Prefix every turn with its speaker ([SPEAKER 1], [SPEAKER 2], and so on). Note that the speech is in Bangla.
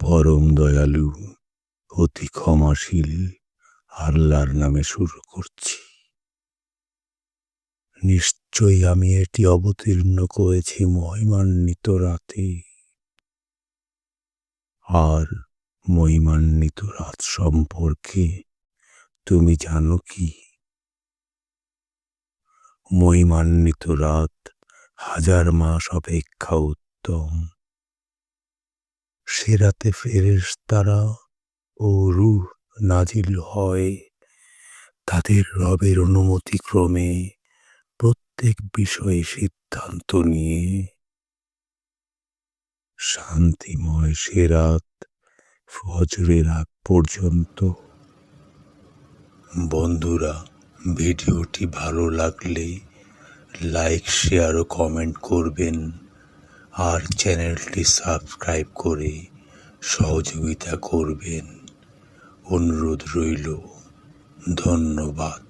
[SPEAKER 1] পরম দয়ালু, অতি ক্ষমাশীল, আল্লাহর নামে শুরু করছি। নিশ্চয়ই আমি এটি অবতীর্ণ করেছি মহিমান্বিত রাতে। আর মহিমান্বিত রাত সম্পর্কে তুমি জানো কি? মহিমান্বিত রাত হাজার মাস অপেক্ষা উত্তম। সে রাতে ফেরেশতারা ও রূহ নাজিল হয়। তাদের রবের অনুমতি ক্রমে প্রত্যেক বিষয়ে সিদ্ধান্ত নিয়ে শান্তিময় সে রাত ফজরের আগ পর্যন্ত। বন্ধুরা, ভিডিওটি ভালো লাগলে লাইক, শেয়ার ও কমেন্ট করবেন। আর চ্যানেলটি সাবস্ক্রাইব করে সহযোগিতা করবেন। অনুরোধ রইল ধন্যবাদ।